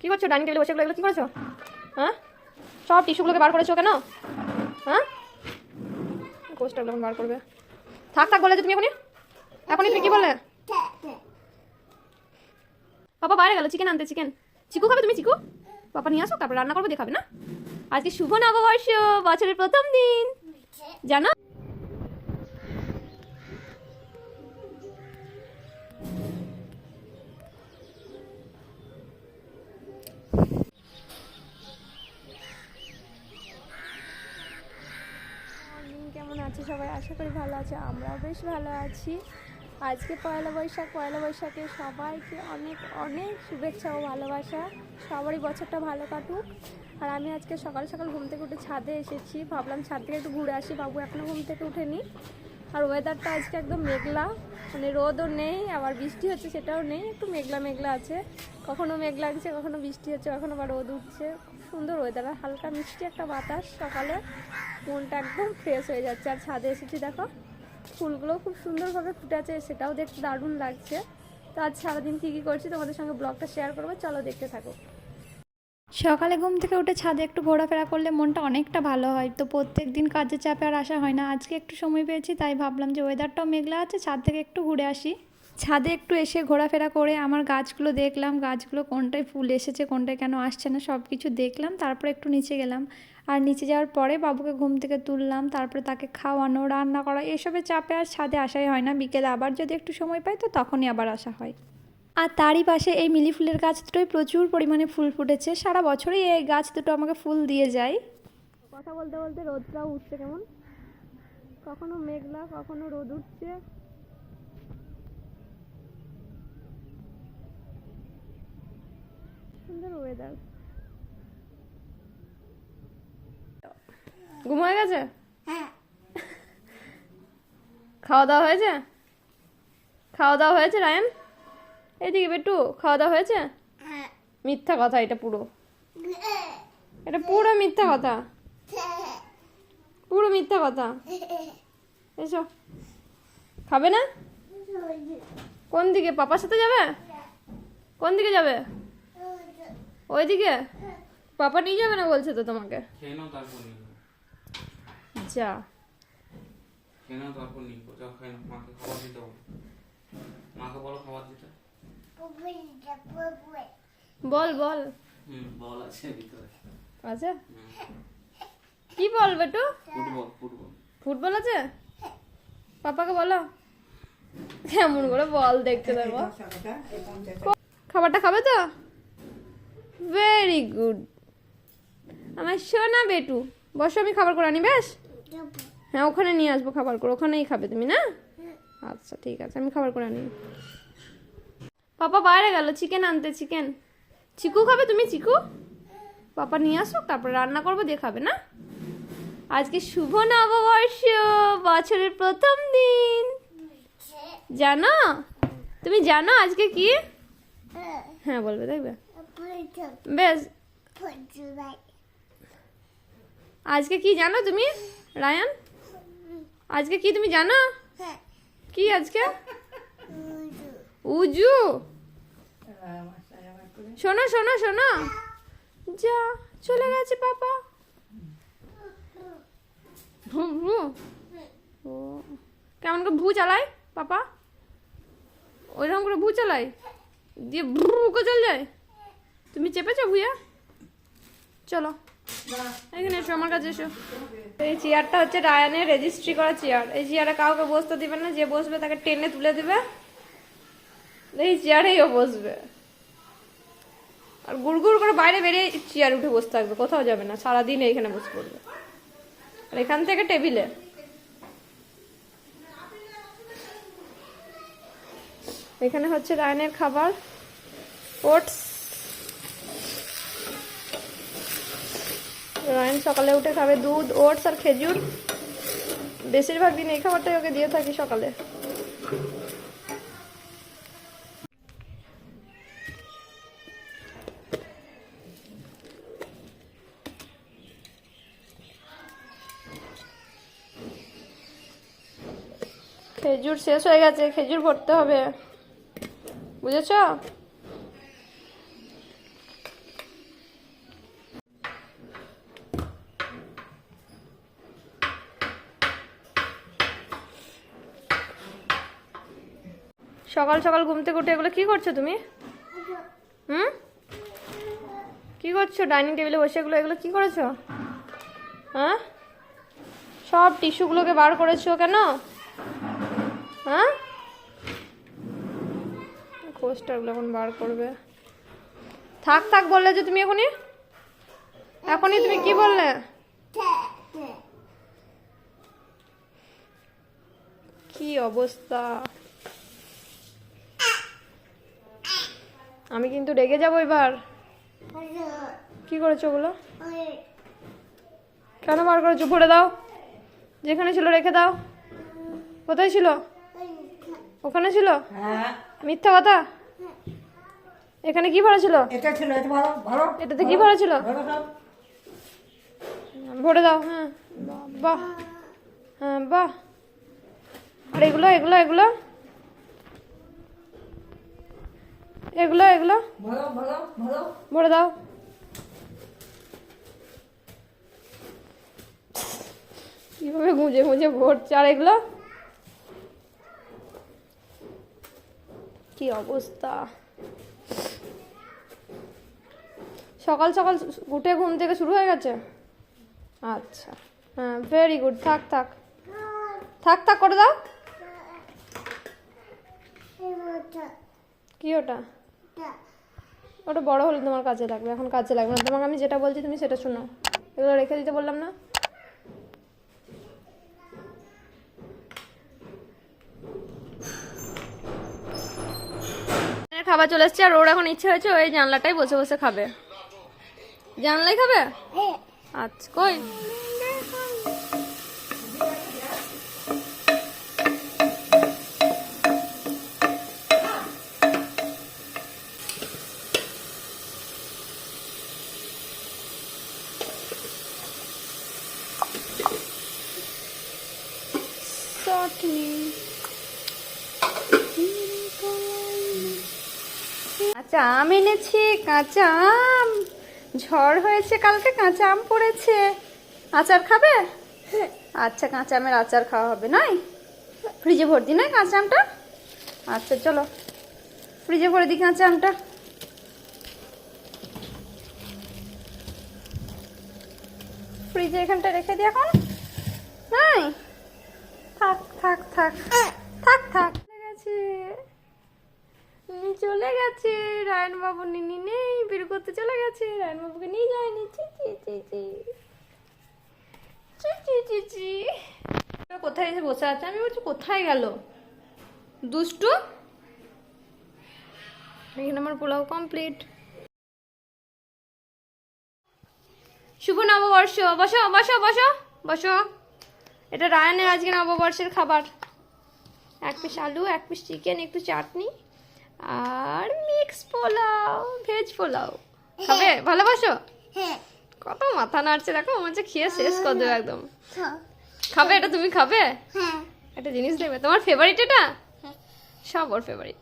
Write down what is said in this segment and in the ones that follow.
কি করছ? ডাইনিং টেবিলে বসে এগুলো কি করেছ? হ্যাঁ? সব টিস্যুগুলোকে বার করেছ কেন? হ্যাঁ? কোস্টারগুলো বার করবে। থাক থাক, বলে তুমি এখনই এখনই তুমি কি বললে? পাপা বাইরে গেল চিকেন আনতে চিকেন চিকু খাবে তুমি, চিকু? পাপা নিয়ে আসো, তারপর রান্না করব দেখাবে না? আজকে শুভ নববর্ষ, বছরের প্রথম দিন। জানো? আশা করি ভালো আছে, আমরাও বেশ ভালো আছি। আজকে পয়লা বৈশাখ, পয়লা বৈশাখে সবাইকে অনেক অনেক শুভেচ্ছা ও ভালোবাসা। সবারই বছরটা ভালো কাটুক। আর আমি আজকে সকাল সকাল ঘুম থেকে উঠে ছাদে এসেছি। ভাবলাম ছাদ থেকে একটু ঘুরে আসি, বাবু এখনও ঘুম থেকে উঠেনি। আর ওয়েদারটা আজকে একদম মেঘলা মানে রোদও নেই, আবার বৃষ্টি হচ্ছে সেটাও নেই, একটু মেঘলা মেঘলা আছে। কখনো মেঘ লাগছে, কখনো বৃষ্টি হচ্ছে, কখনো আবার রোদ উঠছে। সুন্দর ওয়েদার আর হালকা মিষ্টি একটা বাতাস, সকালে মনটা একদম ফ্রেশ হয়ে যাচ্ছে। আর ছাদে এসেছি, দেখো ফুলগুলো খুব সুন্দরভাবে ফুটেছে, সেটাও দেখতে দারুণ লাগছে। তো আজ সারাদিন কী কী করছি তোমাদের সঙ্গে ব্লগটা শেয়ার করব, চলো দেখতে থাকো। সকালে ঘুম থেকে উঠে ছাদে একটু ঘোরাফেরা করলে মনটা অনেকটা ভালো হয়। তো প্রত্যেক দিন কাজের চাপে আর আসা হয় না। আজকে একটু সময় পেয়েছি, তাই ভাবলাম যে ওয়েদারটাও মেঘলা আছে, ছাদ থেকে একটু ঘুরে আসি। ছাদে একটু এসে ঘোরাফেরা করে আমার গাছগুলো দেখলাম, গাছগুলো কোনটায় ফুল এসেছে, কোনটায় কেন আসছে না সব কিছু দেখলাম, তারপরে একটু নিচে গেলাম। আর নিচে যাওয়ার পরে বাবুকে ঘুম থেকে তুললাম, তারপরে তাকে খাওয়ানো, রান্না করা, এসবের চাপে আর ছাদে আসাই হয় না। বিকেলে আবার যদি একটু সময় পাই তো তখনই আবার আসা হয়। আর তারই পাশে এই মিলি ফুলের গাছ দুটোই প্রচুর পরিমাণে ফুল ফুটেছে। সারা বছরই এই গাছ দুটো আমাকে ফুল দিয়ে যায়। কথা বলতে বলতে রোদটাও উঠছে কেমন? কখনো মেঘলা, কখনো রোদ উঠছে সুন্দর ওয়েদার ঘুম হয়ে গেছে? খাওয়া দাওয়া হয়েছে? খাওয়া দাওয়া হয়েছে রায়ন? এদিকে বেটু খাওয়া দাওয়া হয়েছে? মিথ্যা কথা এটা পুরো। এটা পুরো মিথ্যা কথা। পুরো মিথ্যা কথা। এসো। খাবে না? কোন দিকে? পাপার সাথে যাবে? কোন দিকে যাবে? ওইদিকে? পাপা নিয়ে যাবে না বলছে তো তোমাকে? যা। বলো। মাকে বলো খাবার দিতে। বল বল। হুম বল আছে ভিতরে। আচ্ছা কি বল বেটু? Football football. ফুটবল আছে? পাপাকে বলো। কেমন করে বল দেখতে দেবো খাবারটা খাবে তো? ভেরি গুড আমার সোনা বেটু বসো আমি খাবার করে আনি বেশ হ্যাঁ ওখানে নিয়ে আসব খাবার করে ওখানেই খাবে তুমি না? আচ্ছা ঠিক আছে আমি খাবার করে আনি। পাপা বাইরে গেল চিকেন আনতে চিকেন চিকু খাবে তুমি চিকু? পাপা নিয়ে আসুক তারপরে রান্না করব দিয়ে খাবে না? আজকে শুভ নববর্ষ বছরের প্রথম দিন। জানো? তুমি জানো আজকে কি? হ্যাঁ বলবে দেখবে। বেশ। আজকে কি জানো তুমি, রায়ান? আজকে কি তুমি জানো? কি আজকে? উজু। শোনো শোনো শোনো। যা, চলে গেছে পাপা। কেমন করে ভু চালায় পাপা? ওইরকম করে ভু চালায়? দিয়ে ভু করে চল যায়? তুমি চেপেছো ভুয়া চলো। এখানে এসো আমার কাছে এসো। এই চেয়ারটা হচ্ছে রায়ানের রেজিস্ট্রি করা চেয়ার। এই চেয়ারে কাউকে বসতে দিবে না যে বসবে তাকে টেনে তুলে দিবে। এই চেয়ারেই ও বসবে। আর গুড় করে বাইরে বেরিয়ে চেয়ার উঠে বসে থাকবে কোথাও যাবে না সারাদিন এইখানে বসে পড়বে। আর এখান থেকে টেবিলে। এখানে হচ্ছে রায়নের খাবার। ওটস রায়ন সকালে উঠে খাবে দুধ, ওটস আর খেজুর। বেশিরভাগ দিন এই খাবারটাই ওকে দিয়ে থাকি সকালে। খেজুর শেষ হয়ে গেছে, খেজুর ভরতে হবে। বুঝেছ? সকাল সকাল ঘুম থেকে উঠে এগুলো কি করছ তুমি? হুম? কি করছ? ডাইনিং টেবিলে বসে এগুলো এগুলো কি করেছ? হ্যাঁ? সব টিস্যুগুলোকে বার করেছ কেন? হ্যাঁ? কোস্টারগুলো এখন বার করবে। থাক থাক বললে যে তুমি এখনই। এখনই তুমি কি বললে? কি অবস্থা? আমি কিন্তু রেগে যাব এবার। কি করেছ ওগুলো? কেন বার করেছ? ভরে দাও। যেখানে ছিল রেখে দাও। কোথায় ছিল? ওখানে ছিল? হ্যাঁ। মিথ্যা কথা? এখানে কি ভরা ছিল? এটা ছিল এটা ভালো ভালো। এটাতে কি ভরা ছিল? ভরে দাও হ্যাঁ। বাহ, বাহ হ্যাঁ বাহ। আর এগুলো এগুলো এগুলো? এগুলো এগুলো? ভরে দাও। কীভাবে গুঁজে গুঁজে ভরছে? আর এগুলো? কি অবস্থা? সকাল সকাল উঠে ঘুম থেকে শুরু হয়ে গেছে? আচ্ছা। হ্যাঁ ভেরি গুড থাক থাক। থাক থাক করে দাও। কি ওটা? ওটা বড় হলে তোমার কাজে লাগবে এখন কাজে লাগবে না। তোমাকে আমি যেটা বলছি তুমি সেটা শোনো। এগুলো রেখে দিতে বললাম না? খাবার চলে এসছে আর ওর এখন ইচ্ছে হয়েছে ওই জানলাটাই বসে বসে খাবে। জানলাই খাবে? আচ্ছা কই চাটনি আচ্ছা আম এনেছি, কাঁচা আম। ঝড় হয়েছে কালকে, কাঁচা আম পড়েছে। আচার খাবে? আচ্ছা কাঁচা আমের আচার খাওয়া হবে নাই ফ্রিজে ভর্তি নয় কাঁচা আমটা? আচ্ছা চলো। ফ্রিজে ভরে দিই কাঁচা আমটা। ফ্রিজে এখানটা রেখে দিই এখন। নাই থাক থাক থাক। থাক থাক। চলে গেছে। রায়ন বাবু নিনি নেই, বের করতে চলে গেছে। রায়ন বাবুকে নিয়ে যায়নি। চি চি চি চি চি চি চি চি কোথায় এসে বসে আছে? আমি বলছি, কোথায় গেল? দুষ্টু? এখানে আমার পোলাও কমপ্লিট শুভ নববর্ষ। বসো বসো বসো বসো। এটা রায়নের আজকে নববর্ষের খাবার। এক পিস আলু, এক পিস চিকেন একটু চাটনি। আর মিক্স পোলাও ভেজ পোলাও। খাবে? ভালোবাসো? কত মাথা নাড়ছে দেখো আমার হচ্ছে খেয়ে শেষ করে দেবে একদম। খাবে এটা তুমি খাবে? একটা জিনিস দেবে। তোমার ফেভারিট এটা? সব ওর ফেভারিট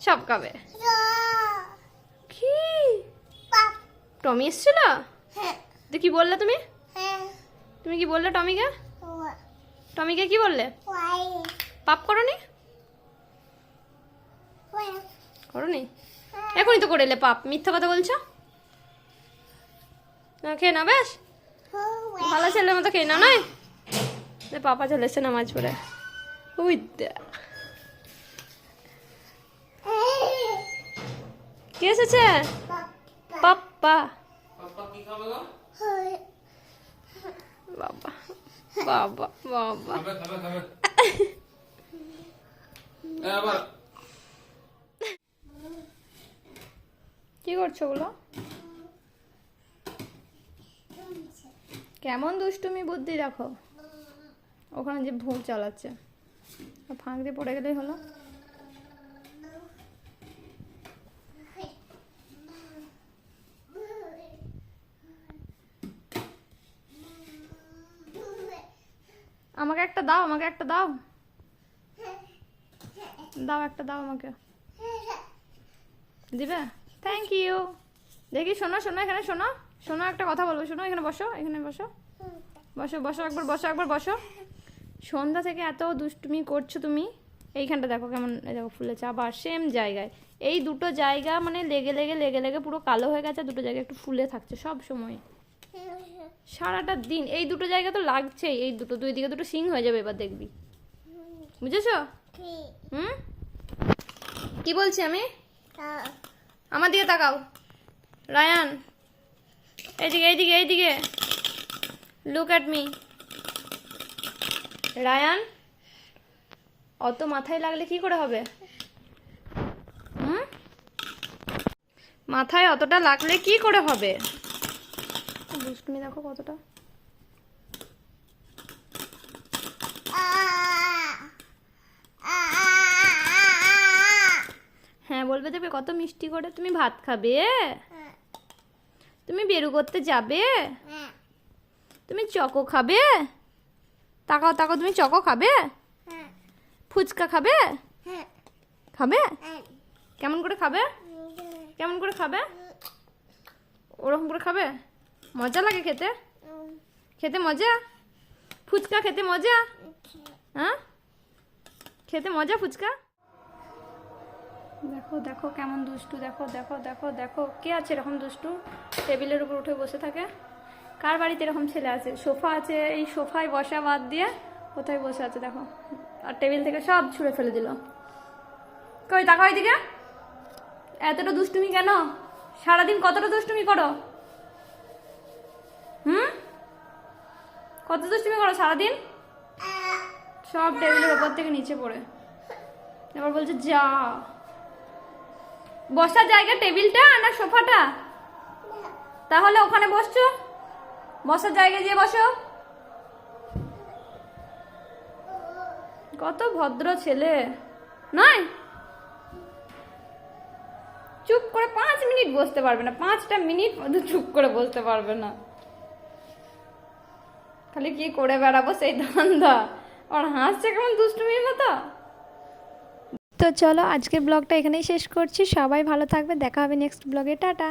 সব খাবে। কি? টমি এসছিল? তো কি বললে তুমি? তুমি কি বললে টমিকে? টমিকে কি বললে? পাপ করো করনি? করনি। এখনই তো করে এলে পাপ। মিথ্যা কথা বলছো? না খেয়ে না বেশ ভালো ছেলের মতো খেয়ে না নয়? পাপা চলে এসছে নামাজ পড়ে। ওই কে এসেছে? পাপ্পা। গো? বাবা বাবা বাবা খাবে খাবে খাবে এ আবার কি করছ ওগুলো? কেমন দুষ্টুমি বুদ্ধি দেখো। ওখানে যে ভূত চালাচ্ছে। ফাঁক দিয়ে পড়ে গেলেই হলো। আমাকে একটা দাও, আমাকে একটা দাও। দাও একটা, দাও আমাকে। দিবে? থ্যাংক ইউ দেখি শোনো শোনো এখানে শোনো। শোনো একটা কথা বলব। শোনো এখানে বসো এখানে বসো। বসো বসো একবার বসো একবার বসো। সন্ধ্যা থেকে এত দুষ্টুমি করছ তুমি। এইখানটা দেখো কেমন দেখো ফুলেছে আবার সেম জায়গায়। এই দুটো জায়গা মানে লেগে লেগে লেগে লেগে পুরো কালো হয়ে গেছে দুটো জায়গা একটু ফুলে থাকছে সব সময়। সারাটা দিন এই দুটো জায়গা তো লাগছেই। এই দুটো দুই দিকে দুটো সিং হয়ে যাবে এবার দেখবি। বুঝেছ? হুম? কি বলছি আমি? আমার দিকে তাকাও। রায়ান, এইদিকে এইদিকে এইদিকে। লুক অ্যাট মি রায়ান, অত মাথায় লাগলে কি করে হবে? হুম? মাথায় অতটা লাগলে কি করে হবে? দুষ্টুমি দেখো কতটা। হ্যাঁ বলবে দেবে কত মিষ্টি করে তুমি ভাত খাবে। তুমি বেরু করতে যাবে। তুমি চকো খাবে। তাকাও তাকাও তুমি চকো খাবে? ফুচকা খাবে? খাবে? কেমন করে খাবে? কেমন করে খাবে? ওরকম করে খাবে? মজা লাগে খেতে? খেতে মজা? ফুচকা খেতে মজা? হ্যাঁ? খেতে মজা ফুচকা? দেখো দেখো কেমন দুষ্টু, দেখো দেখো দেখো দেখো। কে আছে এরকম দুষ্টু? টেবিলের উপর উঠে বসে থাকে। কার বাড়িতে এরকম ছেলে আছে? সোফা আছে, এই সোফায় বসা বাদ দিয়ে কোথায় বসে আছে, দেখো। আর টেবিল থেকে সব ছুঁড়ে ফেলে দিল। কই, তাকাও এদিকে। এতটা দুষ্টুমি কেন? সারাদিন কতটা দুষ্টুমি করো? হুম? কত দুষ্টুমি করো সারাদিন? সব টেবিলের ওপর থেকে নিচে পড়ে। এবার বলছে, যা। বসার জায়গা, টেবিলটা না সোফাটা? তাহলে ওখানে বসছো? বসার জায়গায় গিয়ে বসো। কত ভদ্র ছেলে। নয়? চুপ করে পাঁচ মিনিট বসতে পারবে না। পাঁচটা মিনিট মধ্যে চুপ করে বসতে পারবে না। খালি কি করে বেড়াবো সেই ধান্দা? আর হাসছে কেমন দুষ্টুমির মতো? তো চলো আজকের ব্লগটা এখানেই শেষ করছি। সবাই ভালো থাকবে দেখা হবে নেক্সট ব্লগে। টাটা।